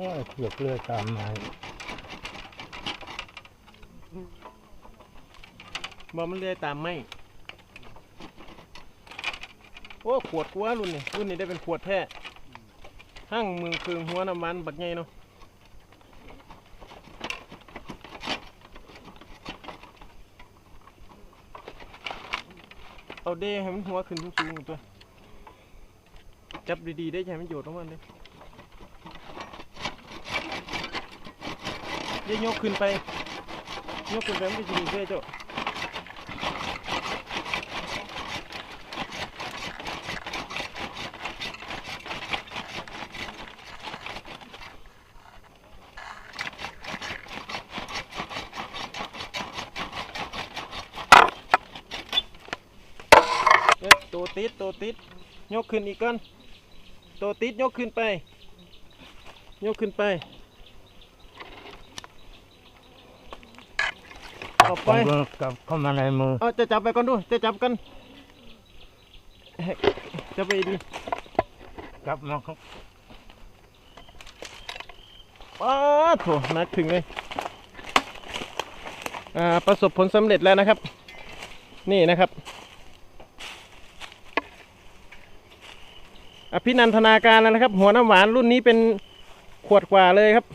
อ้ยเผือกเลือดตามมาบ่มันเลือยตามไม่ โอ้ ขวดกัวรุ่นนี่รุ่นนี้ได้เป็นขวดแท้ห้างมือคืงหัวน้ำมันบักไงเนาะเอาเด้ให้มันหัวขึ้นสูงๆตัว จับดีๆได้ใช่มันโยดลงมันเลย เดี๋ยวยกขึ้นไปยกขึ้นไปมันจะมีเสื้อเจ้าเอ๊ะตัวติดตัวติดยกขึ้นอีกก่อนตัวติดยกขึ้นไป ยกขึ้นไป ต่อไปผมก็กลับเข้ามาในมือเอาจะจับไปก่อนดูจะจับกันเฮ้ยจับไปดีกลับมาครับป้าดโถนักถึงเลยอ่าประสบผลสำเร็จแล้วนะครับ นี่นะครับ อภินันทนาการแล้วนะครับ หัวน้ำหวานรุ่นนี้เป็นขวดกว่าเลยครับ